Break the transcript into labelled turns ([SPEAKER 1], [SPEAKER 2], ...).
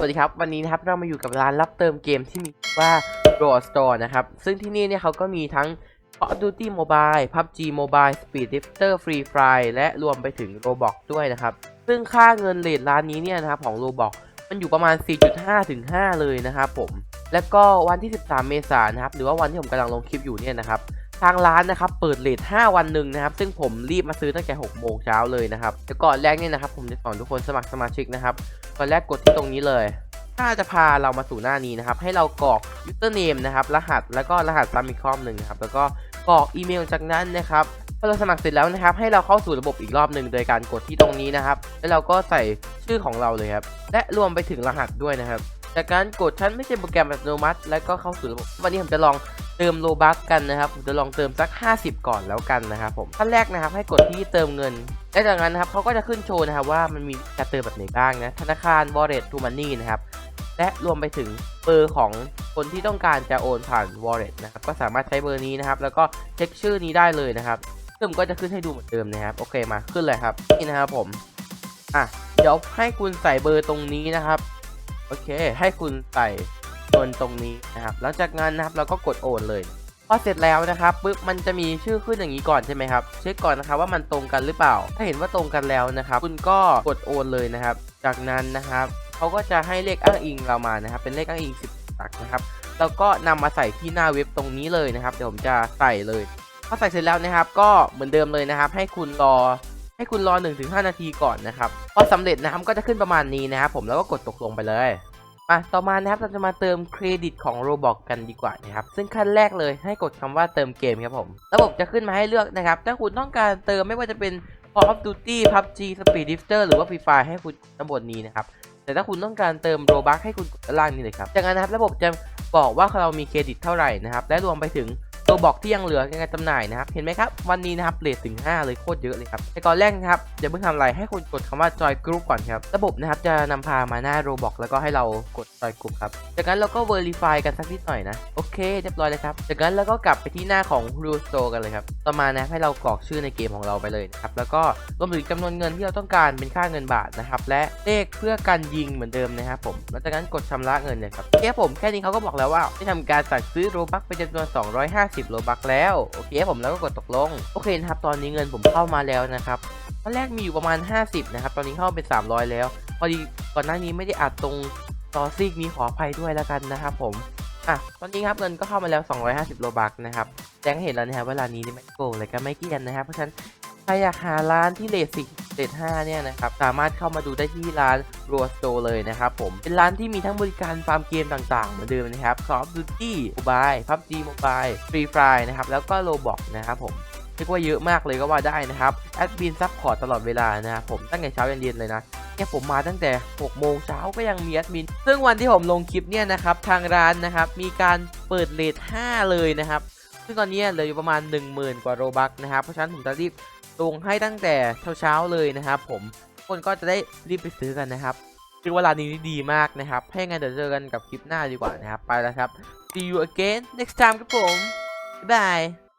[SPEAKER 1] วัสดีครับ วันนี้นะครับเรามาอยู่กับร้านรับเติมเกมที่มีชื่อว่า Raw Store นะครับ ซึ่งที่นี่เนี่ยเขาก็มีทั้ง Call of Duty Mobile PUBG Mobile Speed Drifter Free Fire และรวมไปถึง Roblox ด้วยนะครับ ซึ่งค่าเงินเลทร้านนี้เนี่ยนะครับของ Roblox มันอยู่ประมาณ 4.5 ถึง 5 เลยนะครับผม แล้วก็วันที่ 13 เมษายนนะครับ หรือว่าวันที่ผมกำลังลงคลิปอยู่เนี่ยนะครับ ทางร้านนะครับเปิดเลท5วันหนึ่งนะครับ ซึ่งผมรีบมาซื้อตั้งแต่6โมงเช้าเลยนะครับแต่ก่อนแรกเนี่ยนะครับ ผมจะสอนทุกคนสมัครสมาชิกนะครับก่อนแรกกดที่ตรงนี้เลย ถ้าจะพาเรามาสู่หน้านี้นะครับ ให้เรากรอก username นะครับ รหัสแล้วก็รหัสซ้ำอีกข้อหนึ่งนะครับแล้วก็กรอกอีเมลจากนั้นนะครับพอเราสมัครเสร็จแล้วนะครับ ให้เราเข้าสู่ระบบอีกรอบหนึ่งโดยการกดที่ตรงนี้นะครับ แล้วเราก็ใส่ชื่อของเราเลยครับ และรวมไปถึงรหัสด้วยนะครับ จากการกดชั้นไม่ใช่โปรแกรมอัตโนมัติ แล้วก็เข้าสู่ระบบ วันนี้ผมจะลอง เติมโลบัคกันนะครับผมจะลองเติมสัก 50 ก่อนแล้วกันนะครับผมขั้นแรกนะครับให้กดที่เติมเงินและจากนั้นนะครับเขาก็จะขึ้นโชว์นะครับว่ามันมีการเติมแบบไหนบ้างนะธนาคาร wallet to money นะครับและรวมไปถึงเบอร์ของคนที่ต้องการจะโอนผ่าน wallet นะครับก็สามารถใช้เบอร์นี้นะครับแล้วก็เช็คชื่อนี้ได้เลยนะครับซึ่งมันก็จะขึ้นให้ดูเหมือนเดิมนะครับโอเคมาขึ้นเลยครับนี่นะครับผมอะเดี๋ยวให้คุณใส่เบอร์ตรงนี้นะครับโอเค ให้คุณใส่ เงินตรงนี้นะครับแล้วจากนั้นนะครับเราก็กดโอนเลยพอเสร็จแล้วนะครับปุ๊บมันจะมีชื่อขึ้นอย่างนี้ก่อนใช่ไหมครับเช็คก่อนนะครับว่ามันตรงกันหรือเปล่า ถ้าเห็นว่าตรงกันแล้วนะครับ คุณก็กดโอนเลยนะครับ จากนั้นนะครับเขาก็จะให้เลขอ้างอิงเรามานะครับ เป็นเลขอ้างอิง 10หลักนะครับแล้วก็นำมาใส่ที่หน้าเว็บตรงนี้เลยนะครับเดี๋ยวผมจะใส่เลยพอใส่เสร็จแล้วนะครับ ก็เหมือนเดิมเลยนะครับ ให้คุณรอให้คุณรอ 1-5 นาทีก่อนนะครับพอสำเร็จนะครับก็จะขึ้นประมาณนี้นะครับผมแล้วก็กดตกลงไปเลย มาต่อมานะครับเราจะมาเติมเครดิตของ Roblox กันดีกว่านะครับซึ่งขั้นแรกเลยให้กดคำว่าเติมเกมครับผมระบบจะขึ้นมาให้เลือกนะครับถ้าคุณต้องการเติมไม่ว่าจะเป็น Call of Duty PUBG Speed Drifter หรือว่า Free Fire ให้คุณกดด้านบนนี้นะครับแต่ถ้าคุณต้องการเติม Robux ให้คุณกดด้านล่างนี้เลยครับจากนั้นนะครับระบบจะบอกว่าเรามีเครดิตเท่าไหร่นะครับและรวมไปถึง ตัวบอกที่ยังเหลือในการจำหน่ายนะครับ เห็นไหมครับ วันนี้นะครับเรทถึง 5 เลยโคตรเยอะเลยครับแต่ก่อนแรกนะครับอย่าเพิ่งทำอะไรให้คุณกดคำว่า join group ก่อนครับ ระบบนะครับจะนำพามาหน้า Roblox แล้วก็ให้เรากด join group ครับจากนั้นเราก็ verify กันสักนิดหน่อยนะ โอเคเรียบร้อยเลยครับ จากนั้นเราก็กลับไปที่หน้าของ Rule Store กันเลยครับต่อมานะให้เรากรอกชื่อในเกมของเราไปเลยนะครับแล้วก็รวมถึงจำนวนเงินที่เราต้องการเป็นค่าเงินบาทนะครับและเลขเพื่อการยิงเหมือนเดิมนะครับผมแล้วจากนั้นกดชำระเงินเลยครับโอเคครับผมแค่นี้เขาก็บอกแล้วว่าได้ทำการสั่งซื้อโรบัคเป็นจำนวน 250 10โลบักแล้ว โอเคผมแล้วก็กดตกลง โอเคนะครับ ตอนนี้เงินผมเข้ามาแล้วนะครับตอนแรกมีอยู่ประมาณ 50 นะครับ ตอนนี้เข้าเป็น 300 แล้ว พอดีก่อนหน้านี้ไม่ได้อัดตรงตอซิกมีขออภัยด้วยแล้วกันนะครับผม อะ ตอนนี้ครับเงินก็เข้ามาแล้ว 250 โลบักนะครับแจ้งเห็นแล้วนะครับเวลานี้นี่ไม่โกงเลยก็ไม่เกียนนะครับ เพราะฉะนั้น รอยากหาร้านที่เลทสิเลท5เนี่ยนะครับสามารถเข้ามาดูได้ที่ร้าน Raw Store เลยนะครับผมเป็นร้านที่มีทั้งบริการฟาร์มเกมต่างๆ เหมือนเดิมนะครับ Call of Duty Mobile PUBG Mobile Free Fire นะครับแล้วก็ Roblox นะครับผมเรียกว่าเยอะมากเลยก็ว่าได้นะครับแอดมินซัพพอร์ตตลอดเวลานะครับผมตั้งแต่เช้ายันเย็นเลยนะแค่ยผมมาตั้งแต่ 6 โมงเช้าก็ยังมีแอดมิน ซึ่งวันที่ผมลงคลิปเนี่ยนะครับ ทางร้านนะครับ มีการเปิดเลท5เลยนะครับ ซึ่งตอนนี้เหลืออยู่ประมาณ 10,000 กว่าโรบัคนะครับ เพราะฉะนั้นผมจะรีบ ลงให้ตั้งแต่เช้าๆเลยนะครับ ผมคนก็จะได้รีบไปซื้อกันนะครับคือเวลานนี้ดีมากนะครับให้งั้นเดี๋ยวเจอกันกับคลิปหน้าดีกว่านะครับ ไปแล้วครับ see you again next time ครับผม บ๊ายบาย